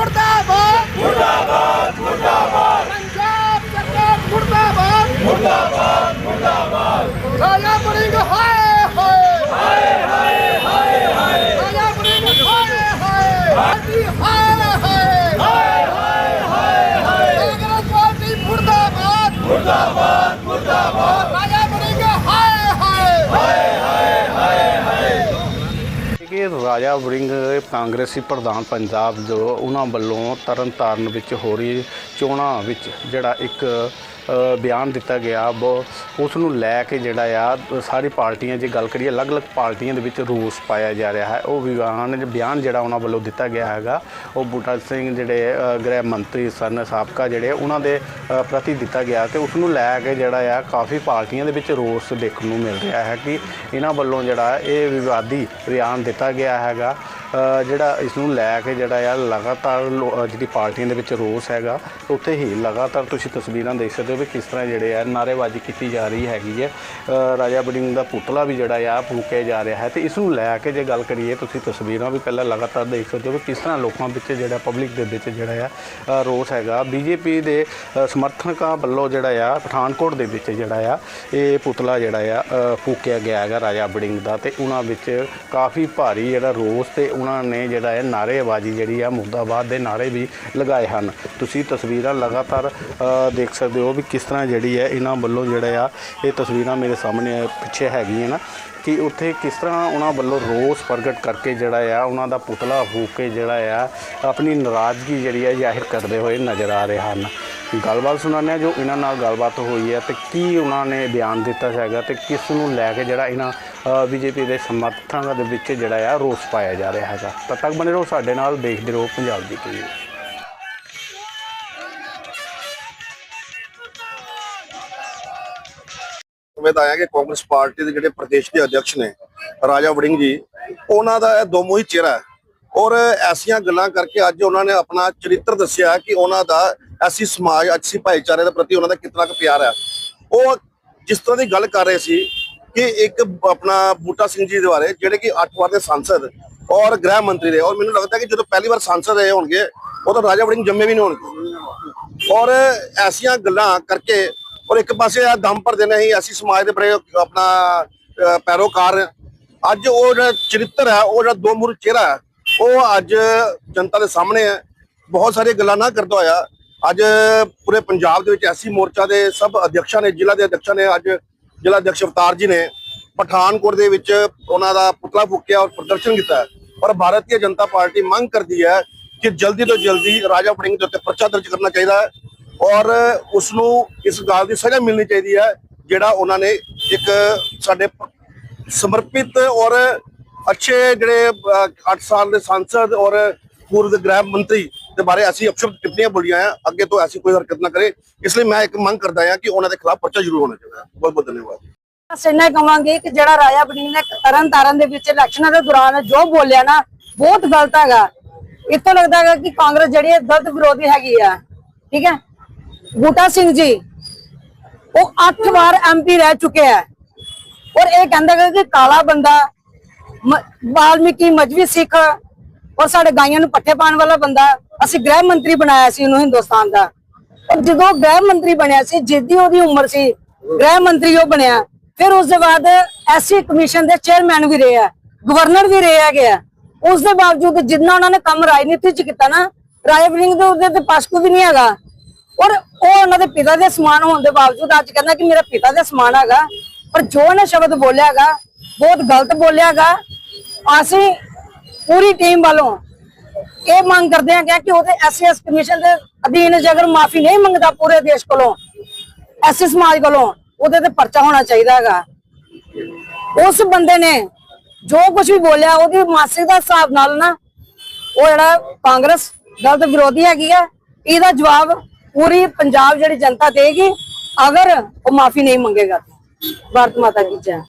ਮੁਰਦਾਬਾਦ। ਮੁਰਦਾਬਾਦ ਮੁਰਦਾਬਾਦ। ਪੰਜਾਬ ਸਰਕਾਰ ਮੁਰਦਾਬਾਦ। ਮੁਰਦਾਬਾਦ ਮੁਰਦਾਬਾਦ। ਰਾਜਾ ਬਣੀ ਹਾਏ ਹਾਏ। ਹਾਏ ਹਾਏ ਹਾਏ ਹਾਏ। ਰਾਜਾ ਬਣੀ ਹਾਏ ਹਾਏ। ਹਾਏ ਹਾਏ। ਹਾਏ ਹਾਏ ਹਾਏ ਕਾਂਗਰਸ ਪਾਰਟੀ ਮੁਰਦਾਬਾਦ। ਮੁਰਦਾਬਾਦ। ਕਿ ਰਾਜਾ ਵੜਿੰਗ ਕਾਂਗਰਸੀ ਪ੍ਰਧਾਨ ਪੰਜਾਬ ਜੋ ਉਹਨਾਂ ਵੱਲੋਂ ਤਰਨਤਾਰਨ ਵਿੱਚ ਹੋ ਰਹੀ ਚੋਣਾਂ ਵਿੱਚ ਜਿਹੜਾ ਇੱਕ ਬਿਆਨ ਦਿੱਤਾ ਗਿਆ ਬਹੁਤ ਉਸ ਨੂੰ ਲੈ ਕੇ ਜਿਹੜਾ ਆ, ਸਾਰੀ ਪਾਰਟੀਆਂ ਜੇ ਗੱਲ ਕਰੀਏ, ਅਲੱਗ-ਅਲੱਗ ਪਾਰਟੀਆਂ ਦੇ ਵਿੱਚ ਰੋਸ ਪਾਇਆ ਜਾ ਰਿਹਾ ਹੈ। ਉਹ ਵਿਵਾਨ ਬਿਆਨ ਜਿਹੜਾ ਉਹਨਾਂ ਵੱਲੋਂ ਦਿੱਤਾ ਗਿਆ ਹੈਗਾ, ਉਹ ਬੂਟਾ ਸਿੰਘ ਜਿਹੜੇ ਗ੍ਰਹਿ ਮੰਤਰੀ ਸਨ, ਸਾਬਕਾ ਜਿਹੜੇ, ਉਹਨਾਂ ਦੇ ਪ੍ਰਤੀ ਦਿੱਤਾ ਗਿਆ ਤੇ ਉਸ ਨੂੰ ਲੈ ਕੇ ਜਿਹੜਾ ਆ, ਕਾਫੀ ਪਾਰਟੀਆਂ ਦੇ ਵਿੱਚ ਰੋਸ ਦੇਖਣ ਨੂੰ ਮਿਲ ਰਿਹਾ ਹੈ ਕਿ ਇਹਨਾਂ ਵੱਲੋਂ ਜਿਹੜਾ ਇਹ ਵਿਵਾਦੀ ਬਿਆਨ ਦਿੱਤਾ ਗਿਆ ਹੈਗਾ ਜਿਹੜਾ ਇਸ ਨੂੰ ਲੈ ਕੇ ਜਿਹੜਾ ਆ, ਲਗਾਤਾਰ ਲੋ- ਜਿਹੜੀ ਪਾਰਟੀਆਂ ਦੇ ਵਿੱਚ ਰੋਸ ਹੈਗਾ, ਉੱਥੇ ਹੀ ਲਗਾਤਾਰ ਤੁਸੀਂ ਤਸਵੀਰਾਂ ਦੇਖ ਸਕਦੇ ਹੋ ਵੀ ਕਿਸ ਤਰ੍ਹਾਂ ਜਿਹੜੇ ਆ, ਨਾਅਰੇਬਾਜ਼ੀ ਕੀਤੀ ਜਾ ਜਾ ਰਹੀ ਹੈਗੀ ਹੈ ਰਾਜਾ ਬੜਿੰਗ ਦਾ ਪੁਤਲਾ ਵੀ ਜਿਹੜਾ ਆ, ਫੂਕਿਆ ਜਾ ਰਿਹਾ ਹੈ ਤੇ ਇਸ ਨੂੰ ਲੈ ਕੇ ਜੇ ਗੱਲ ਕਰੀਏ ਤੁਸੀਂ ਤਸਵੀਰਾਂ ਵੀ ਪਹਿਲਾਂ ਲਗਾਤਾਰ ਦੇਖ ਸਕਦੇ ਹੋ ਕਿ ਕਿਸ ਤਰ੍ਹਾਂ ਲੋਕਾਂ ਵਿੱਚ ਜਿਹੜਾ ਪਬਲਿਕ ਦੇ ਵਿੱਚ ਜਿਹੜਾ ਆ ਰੋਸ ਹੈਗਾ। ਬੀਜੇਪੀ ਦੇ ਸਮਰਥਕਾਂ ਵੱਲੋਂ ਜਿਹੜਾ ਆ, ਪਠਾਨਕੋਟ ਦੇ ਵਿੱਚ ਜਿਹੜਾ ਆ, ਇਹ ਪੁਤਲਾ ਜਿਹੜਾ ਆ ਫੂਕਿਆ ਗਿਆ ਹੈਗਾ ਰਾਜਾ ਬੜਿੰਗ ਦਾ ਤੇ ਉਹਨਾਂ ਵਿੱਚ ਕਾਫੀ ਭਾਰੀ ਜਿਹੜਾ ਰੋਸ ਤੇ ਉਹਨਾਂ ਨੇ ਜਿਹੜਾ ਹੈ ਨਾਅਰੇਬਾਜ਼ੀ ਜਿਹੜੀ ਆ, ਮੁਰਦਾਬਾਦ ਦੇ ਨਾਅਰੇ ਵੀ ਲਗਾਏ ਹਨ। ਤੁਸੀਂ ਤਸਵੀਰਾਂ ਲਗਾਤਾਰ ਦੇਖ ਸਕਦੇ ਹੋ ਵੀ ਕਿਸ ਤਰ੍ਹਾਂ ਜਿਹੜੀ ਹੈ ਇਹਨਾਂ ਵੱਲੋਂ ਜਿਹੜਾ ਆ ਇਹ ਤਸਵੀਰਾਂ ਮੇਰੇ ਸਾਹਮਣੇ ਪਿੱਛੇ ਹੈਗੀਆਂ ਨਾ ਕਿ ਉੱਥੇ ਕਿਸ ਤਰ੍ਹਾਂ ਉਹਨਾਂ ਵੱਲੋਂ ਰੋਸ ਪ੍ਰਗਟ ਕਰਕੇ ਜਿਹੜਾ ਆ, ਉਹਨਾਂ ਦਾ ਪੁਤਲਾ ਫੂਕ ਕੇ ਜਿਹੜਾ ਆ, ਆਪਣੀ ਨਾਰਾਜ਼ਗੀ ਜਿਹੜੀ ਆ ਜ਼ਾਹਿਰ ਕਰਦੇ ਹੋਏ ਨਜ਼ਰ ਆ ਰਹੇ ਹਨ। ਗੱਲਬਾਤ ਸੁਣਾਉਂਦੇ ਹਾਂ ਜੋ ਇਹਨਾਂ ਨਾਲ ਗੱਲਬਾਤ ਹੋਈ ਹੈ ਤੇ ਕੀ ਉਹਨਾਂ ਨੇ ਬਿਆਨ ਦਿੱਤਾ ਹੈਗਾ ਤੇ ਕਿਸ ਨੂੰ ਲੈ ਕੇ ਜਿਹੜਾ ਇਹਨਾਂ ਬੀਜੇਪੀ ਦੇ ਸਮਰਥਕਾਂ ਦੇ ਵਿੱਚ ਜਿਹੜਾ ਆ ਰੋਸ ਪਾਇਆ ਜਾ ਰਿਹਾ ਹੈਗਾ। ਤਦ ਤੱਕ ਬਣੇ ਰਹੋ, ਸਾਡੇ ਨਾਲ ਦੇਖਦੇ ਰਹੋ ਪੰਜਾਬ ਦੀ ਟੀਵੀ। ਉਮੀਦ ਆਇਆ ਕਿ ਕਾਂਗਰਸ ਪਾਰਟੀ ਦੇ ਜਿਹੜੇ ਪ੍ਰਦੇਸ਼ ਦੇ ਅਧਿਕਸ਼ ਨੇ, ਰਾਜਾ ਵੜਿੰਗ ਜੀ, ਉਹਨਾਂ ਦਾ ਇਹ ਦੋਮੋਹੀ ਚਿਹਰਾ ਹੈ। ਔਰ ਐਸੀਆਂ ਗੱਲਾਂ ਕਰਕੇ ਅੱਜ ਉਹਨਾਂ ਨੇ ਆਪਣਾ ਚਰਿੱਤਰ ਦੱਸਿਆ ਕਿ ਉਹਨਾਂ ਦਾ ਐਸੀ ਸਮਾਜ ਅੱਛੀ ਭਾਈਚਾਰੇ ਦੇ ਪ੍ਰਤੀ ਉਹਨਾਂ ਦਾ ਕਿੰਨਾ ਕੁ ਪਿਆਰ ਹੈ। ਉਹ ਜਿਸ ਤਰ੍ਹਾਂ ਦੀ ਗੱਲ ਕਰ ਰਹੇ ਸੀ ਕਿ ਇੱਕ ਆਪਣਾ ਬੂਟਾ ਸਿੰਘ ਜੀ ਦੇ ਬਾਰੇ, ਜਿਹੜੇ ਕਿ 8 ਵਾਰ ਦੇ ਸੰਸਦ ਔਰ ਗ੍ਰਹਿ ਮੰਤਰੀ ਰਹੇ। ਔਰ ਮੈਨੂੰ ਲੱਗਦਾ ਕਿ ਜਦੋਂ ਪਹਿਲੀ ਵਾਰ ਸੰਸਦ ਰਹੇ ਹੋਣਗੇ, ਉਦੋਂ ਰਾਜਾ ਵੜਿੰਗ ਜੰਮੇ ਵੀ ਨਹੀਂ ਹੋਣਗੇ। ਔਰ ਐਸੀਆਂ ਗੱਲਾਂ ਕਰਕੇ ਔਰ ਇੱਕ ਪਾਸੇ ਆ ਦਮ ਭਰਦੇ ਨੇ ਅਸੀਂ ਅਸੀਂ ਸਮਾਜ ਦੇ ਬੜੇ, ਆਪਣਾ ਪੈਰੋਕਾਰ ਅੱਜ ਉਹ ਜਿਹੜਾ ਚਰਿੱਤਰ ਹੈ, ਉਹ ਜਿਹੜਾ ਦੋ ਮੁਰ ਚਿਹਰਾ ਹੈ, ਉਹ ਅੱਜ ਜਨਤਾ ਦੇ ਸਾਹਮਣੇ ਹੈ। ਬਹੁਤ ਸਾਰੀਆਂ ਗੱਲਾਂ ਨਾ ਕਰਦਾ ਹੋਇਆ। ਅੱਜ ਪੂਰੇ ਪੰਜਾਬ ਦੇ ਵਿੱਚ ਐਸੀ ਮੋਰਚਾ ਦੇ ਸਭ ਅਧਿਕਸ਼ਾਂ ਨੇ, ਜ਼ਿਲ੍ਹਾ ਦੇ ਅਧਿਕਸ਼ਾਂ ਨੇ ਅੱਜ ਜ਼ਿਲ੍ਹਾ ਅਧਿਕਸ਼ ਅਵਤਾਰ ਜੀ ਨੇ ਪਠਾਨਕੋਟ ਦੇ ਵਿੱਚ ਉਹਨਾਂ ਦਾ ਪੁਤਲਾ ਫੂਕਿਆ ਔਰ ਪ੍ਰਦਰਸ਼ਨ ਕੀਤਾ ਹੈ। ਔਰ ਭਾਰਤੀ ਜਨਤਾ ਪਾਰਟੀ ਮੰਗ ਕਰਦੀ ਹੈ ਕਿ ਜਲਦੀ ਤੋਂ ਜਲਦੀ ਰਾਜਾ ਵੜਿੰਗ ਦੇ ਉੱਤੇ ਪਰਚਾ ਦਰਜ ਕਰਨਾ ਚਾਹੀਦਾ ਹੈ। ਔਰ ਉਸ ਨੂੰ ਇਸ ਗੱਲ ਦੀ ਸਜ਼ਾ ਮਿਲਣੀ ਚਾਹੀਦੀ ਹੈ, ਜਿਹੜਾ ਉਹਨਾਂ ਨੇ ਇੱਕ ਸਾਡੇ ਸਮਰਪਿਤ ਔਰ ਅੱਛੇ ਜਿਹੜੇ 8 ਸਾਲ ਦੇ ਸੰਸਦ ਔਰ ਪੂਰਵ ਗ੍ਰਹਿ ਮੰਤਰੀ ਦੇ ਬਾਰੇ ਅਸੀਂ ਅਪਸ਼ਬਦ ਟਿੱਪਣੀਆਂ ਬੋਲੀਆਂ ਆ, ਅੱਗੇ ਤੋਂ ਐਸੀ ਕੋਈ ਹਰਕਤ ਨਾ ਕਰੇ। ਇਸ ਲਈ ਮੈਂ ਇੱਕ ਮੰਗ ਕਰਦਾ ਹਾਂ ਕਿ ਉਹਨਾਂ ਦੇ ਖਿਲਾਫ ਪਰਚਾ ਜ਼ਰੂਰ ਹੋਣਾ ਚਾਹੀਦਾ। ਬਹੁਤ ਬਹੁਤ ਧੰਨਵਾਦ। ਬਸ ਇੰਨਾ ਕਵਾਂਗੇ ਕਿ ਜਿਹੜਾ ਰਾਜਾ ਬਣੀ ਨੇ ਤਰਨ ਤਾਰਨ ਦੇ ਵਿੱਚ ਇਲੈਕਸ਼ਨਾਂ ਦੇ ਦੌਰਾਨ ਜੋ ਬੋਲਿਆ ਨਾ, ਬਹੁਤ ਗਲਤ ਹੈਗਾ। ਇੱਥੋਂ ਲੱਗਦਾ ਹੈਗਾ ਕਿ ਕਾਂਗਰਸ ਜਿਹੜੀ ਹੈ ਦਲਤ ਵਿਰੋਧੀ ਹੈਗੀ ਆ। ਠੀਕ ਹੈ? ਬੂਟਾ ਸਿੰਘ ਜੀ, ਉਹ 8 ਵਾਰ ਐਮਪੀ ਰਹਿ ਚੁੱਕੇ ਹੈ। ਔਰ ਇਹ ਕਹਿੰਦਾ ਕਿ ਕਾਲਾ ਬੰਦਾ ਵਾਲਮੀਕੀ ਮਜਵੀ ਸਿੱਖ, ਔਰ ਸਾਡੇ ਗਾਈਆਂ ਨੂੰ ਪੱਠੇ ਪਾਉਣ ਵਾਲਾ ਬੰਦਾ, ਅਸੀਂ ਗ੍ਰਹਿ ਮੰਤਰੀ ਬਣਾਇਆ ਸੀ ਉਹਨੂੰ ਹਿੰਦੁਸਤਾਨ ਦਾ। ਔਰ ਜਦੋਂ ਗ੍ਰਹਿ ਮੰਤਰੀ ਬਣਿਆ ਸੀ ਜਿੱਦੀ ਉਹਦੀ ਉਮਰ ਸੀ, ਗ੍ਰਹਿ ਮੰਤਰੀ ਉਹ ਬਣਿਆ। ਫਿਰ ਉਸ ਦੇ ਬਾਅਦ ਐਸਸੀ ਕਮਿਸ਼ਨ ਦੇ ਚੇਅਰਮੈਨ ਵੀ ਰਹੇ ਆ, ਗਵਰਨਰ ਵੀ ਰਹੇ ਹੈਗੇ ਆ। ਉਸ ਦੇ ਬਾਵਜੂਦ ਜਿੰਨਾ ਉਹਨਾਂ ਨੇ ਕੰਮ ਰਾਜਨੀਤੀ ਚ ਕੀਤਾ ਨਾ ਰਾਏ ਵੜਿੰਗ ਦੇ ਉਹਦੇ ਤੇ ਪਾਸਕੂ ਵੀ ਨਹੀਂ ਹੈਗਾ। ਔਰ ਉਹ ਉਹਨਾਂ ਦੇ ਪਿਤਾ ਦੇ ਸਮਾਨ ਹੋਣ ਦੇ ਬਾਵਜੂਦ ਅੱਜ ਕਹਿੰਦਾ ਕਿ ਮੇਰਾ ਪਿਤਾ ਦਾ ਸਮਾਨ ਹੈਗਾ, ਪਰ ਜੋ ਉਹਨੇ ਸ਼ਬਦ ਬੋਲਿਆ ਹੈਗਾ, ਬਹੁਤ ਗਲਤ ਬੋਲਿਆ ਅਸੀਂ ਪੂਰੀ ਟੀਮ ਵੱਲੋਂ ਇਹ ਮੰਗ ਕਰਦੇ ਹਾਂ ਕਿ ਉਹਦੇ ਐਸਐਸ ਕਮਿਸ਼ਨ ਦੇ ਅਧੀਨ ਜੇ ਮਾਫੀ ਨਹੀਂ ਮੰਗਦਾ ਪੂਰੇ ਦੇਸ਼ ਕੋਲੋਂ ਐਸੀ ਸਮਾਜ ਕੋਲੋਂ, ਉਹਦੇ ਤੇ ਪਰਚਾ ਹੋਣਾ ਚਾਹੀਦਾ ਹੈਗਾ। ਉਸ ਬੰਦੇ ਨੇ ਜੋ ਕੁਝ ਵੀ ਬੋਲਿਆ, ਉਹਦੀ ਮਾਸਿਕ ਦਾ ਹਿਸਾਬ ਨਾਲ ਨਾ, ਉਹ ਜਿਹੜਾ ਕਾਂਗਰਸ ਗਲਤ ਵਿਰੋਧੀ ਹੈਗੀ ਆ, ਇਹਦਾ ਜਵਾਬ ਪੂਰੀ ਪੰਜਾਬ ਜਿਹੜੀ ਜਨਤਾ ਦੇਗੀ ਅਗਰ ਉਹ ਮਾਫੀ ਨਹੀਂ ਮੰਗੇਗਾ। ਭਾਰਤ ਮਾਤਾ ਕੀ ਜੈ।